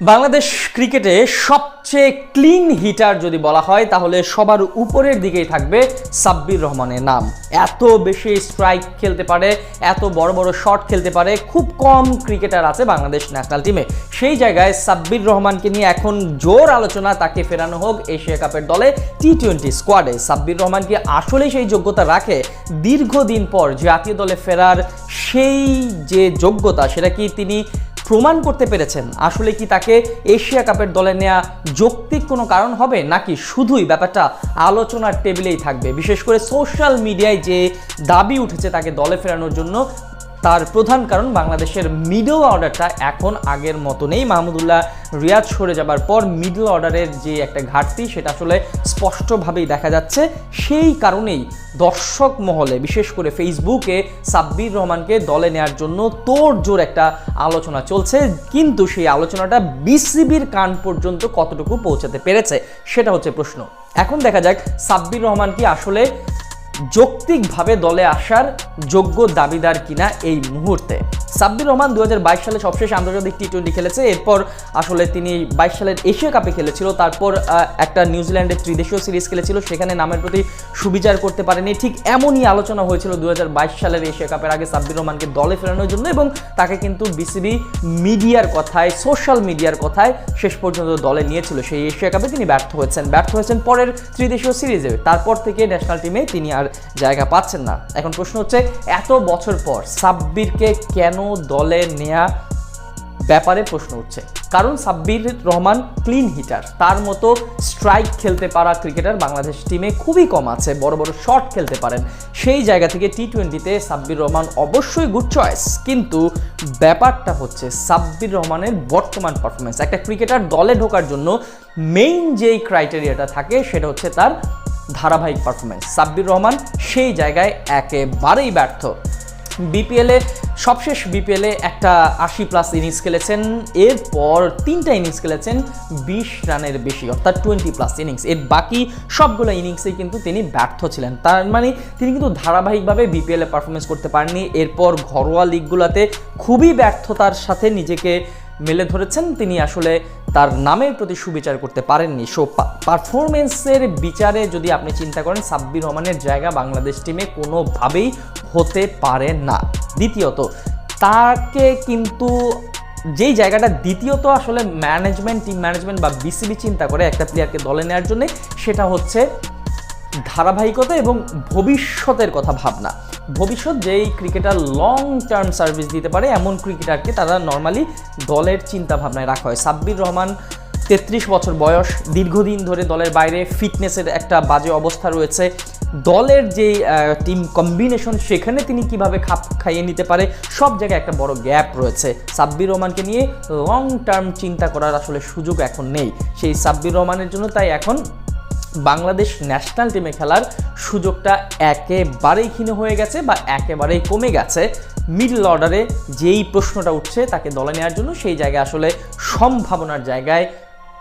বাংলাদেশ ক্রিকেটে সবচেয়ে clean heater যদি বলা হয়, তাহলে সবার উপরের দিকেই থাকবে সাব্বির রহমানের নাম। এত বেশি স্ট্রাইক খেলতে পারে, এত বড় বড় শট খেলতে পারে, খুব কম ক্রিকেটার আছে বাংলাদেশ ন্যাশনাল টিমে সেই জায়গায় সাব্বির রহমানকে নিয়ে এখন জোর আলোচনা, তাকে ফেরানো হোক এশিয়া কাপের দলে টি টোয়েন্টি স্কোয়াডে সাব্বির রহমান কি আসলেই সেই যোগ্যতা রাখে? দীর্ঘদিন পর জাতীয় দলে ফেরার সেই যে যোগ্যতা, সেটা কি তিনি প্রমাণ করতে পেরেছেন। আসলে কি তাকে এশিয়া কাপের দলে নেওয়া যৌক্তিক কোনো কারণ হবে, নাকি শুধুই ব্যাপারটা আলোচনার টেবিলেই থাকবে? বিশেষ করে সোশ্যাল মিডিয়ায় যে দাবি উঠেছে তাকে দলে ফেরানোর জন্য তার প্রধান কারণ বাংলাদেশের মিডল অর্ডারটা এখন আগের মতো নেই মাহমুদুল্লাহ রিয়াজ সরে যাবার পর মিডল অর্ডারের যে একটা ঘাটতি, সেটা আসলে স্পষ্টভাবেই দেখা যাচ্ছে। সেই কারণেই দর্শক মহলে, বিশেষ করে ফেসবুকে সাব্বির রহমানকে দলে নেওয়ার জন্য তোড় জোর একটা আলোচনা চলছে। কিন্তু সেই আলোচনাটা বিসিবির কান পর্যন্ত কতটুকু পৌঁছাতে পেরেছে, সেটা হচ্ছে প্রশ্ন। এখন দেখা যাক সাব্বির রহমান কি আসলে যৌক্তিকভাবে দলে আসার যোগ্য দাবিদার কিনা এই মুহূর্তে? সাব্বির রহমান দু হাজার বাইশ সালে সবশেষ আন্তর্জাতিক টি টোয়েন্টি খেলেছে, এরপর আসলে তিনি বাইশ সালের এশিয়া কাপে খেলেছিল, তারপর একটা নিউজিল্যান্ডের ত্রিদেশীয় সিরিজ খেলেছিল, সেখানে নামের প্রতি সুবিচার করতে পারেনি। ঠিক এমনই আলোচনা হয়েছিল দু হাজার বাইশ সালের এশিয়া কাপের আগে সাব্বির রহমানকে দলে ফেরানোর জন্য এবং তাকে কিন্তু বিসিবি মিডিয়ার কথায়, সোশ্যাল মিডিয়ার কথায় শেষ পর্যন্ত দলে নিয়েছিল। সেই এশিয়া কাপে তিনি ব্যর্থ হয়েছেন। ব্যর্থ হয়েছেন পরের ত্রিদেশীয় সিরিজে। তারপর থেকে ন্যাশনাল টিমে তিনি আর জায়গা পাচ্ছেন না। এখন প্রশ্ন হচ্ছে, এত বছর পর সাব্বিরকে কেন দলে নেয়া ব্যাপারে প্রশ্ন উঠছে। কারণ সাব্বির রহমান ক্লিন হিটার তার মতো স্ট্রাইক খেলতে পারা ক্রিকেটার বাংলাদেশ টিমে খুবই কম আছে, বড় বড় শট খেলতে পারেন। সেই জায়গা থেকে টি টোয়েন্টিতে সাব্বির রহমান অবশ্যই গুড চয়েস কিন্তু ব্যাপারটা হচ্ছে, সাব্বির রহমানের বর্তমান পারফরমেন্স একটা ক্রিকেটার দলে ঢোকার জন্য মেইন যেই ক্রাইটেরিয়াটা থাকে, সেটা হচ্ছে তার ধারাবাহিক পারফরমেন্স সাব্বির রহমান সেই জায়গায় একেবারেই ব্যর্থ। বিপিএলে সবশেষ বিপিএলে একটা আশি প্লাস ইনিংস খেলেছেন। এরপর তিনটা ইনিংস খেলেছেন, বিশ রানের বেশি, অর্থাৎ টোয়েন্টি প্লাস ইনিংস এর বাকি সবগুলো ইনিংসেই কিন্তু তিনি ব্যর্থ ছিলেন। তার মানে তিনি কিন্তু ধারাবাহিকভাবে বিপিএলে পারফরমেন্স করতে পারেননি। এরপর ঘরোয়া লিগগুলোতে খুবই ব্যর্থতার সাথে নিজেকে মেলে ধরেছেন। তিনি আসলে তার নামের প্রতি সুবিচার করতে পারেননি। সো পারফরমেন্সের বিচারে যদি আপনি চিন্তা করেন, সাব্বির রহমানের জায়গা বাংলাদেশ টিমে কোনোভাবেই হতে পারে না। দ্বিতীয়ত, তাকে কিন্তু যেই জায়গাটা, দ্বিতীয়ত আসলে ম্যানেজমেন্ট টিম ম্যানেজমেন্ট বা বিসিবি চিন্তা করে একটা প্লেয়ারকে দলে নেওয়ার জন্য, সেটা হচ্ছে ধারাবাহিকতা এবং ভবিষ্যতের কথা ভাবনা। ভবিষ্যৎ যেই ক্রিকেটার লং টার্ম সার্ভিস দিতে পারে, এমন ক্রিকেটারকে তারা নর্মালি দলের চিন্তা ভাবনায় রাখা হয়। সাব্বির রহমান তেত্রিশ বছর বয়স, দীর্ঘদিন ধরে দলের বাইরে ফিটনেসের একটা বাজে অবস্থা রয়েছে। দলের যে টিম কম্বিনেশন সেখানে তিনি কীভাবে খাপ খাইয়ে নিতে পারে, সব জায়গায় একটা বড় গ্যাপ রয়েছে। সাব্বির রহমানকে নিয়ে লং টার্ম চিন্তা করার আসলে সুযোগ এখন নেই। সেই সাব্বির রহমানের জন্য তাই এখন বাংলাদেশ ন্যাশনাল টিমে খেলার সুযোগটা একেবারেই ক্ষীণ হয়ে গেছে বা একেবারেই কমে গেছে। মিডল অর্ডারে যেই প্রশ্নটা উঠছে তাকে দলে নেওয়ার জন্য সেই জায়গায় আসলে সম্ভাবনার জায়গায়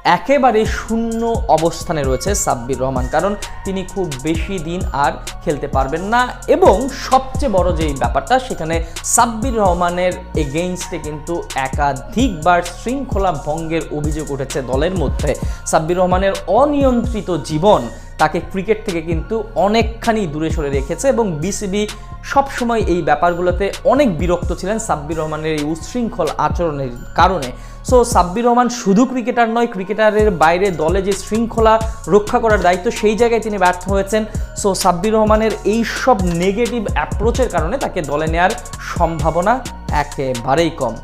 একেবারে শূন্য অবস্থানে রয়েছে সাব্বির রহমান, কারণ তিনি খুব বেশি দিন আর খেলতে পারবেন না। এবং সবচেয়ে বড় যে ব্যাপারটা, সেখানে সাব্বির রহমানের এগেইনস্টে কিন্তু একাধিকবার শৃঙ্খলা ভঙ্গের অভিযোগ উঠেছে দলের মধ্যে। সাব্বির রহমানের অনিয়ন্ত্রিত জীবন তাকে ক্রিকেট থেকে কিন্তু অনেকখানি দূরে সরে রেখেছে এবং বিসিবি সবসময় এই ব্যাপারগুলোতে অনেক বিরক্ত ছিলেন সাব্বির রহমানের এই উচ্ছৃঙ্খল আচরণের কারণে। সো সাব্বির রহমান শুধু ক্রিকেটার নয়, ক্রিকেটারের বাইরে দলে যে শৃঙ্খলা রক্ষা করার দায়িত্ব, সেই জায়গায় তিনি ব্যর্থ হয়েছেন। সো সাব্বির রহমানের এই সব নেগেটিভ অ্যাপ্রোচের কারণে তাকে দলে নেওয়ার সম্ভাবনা একেবারেই কম।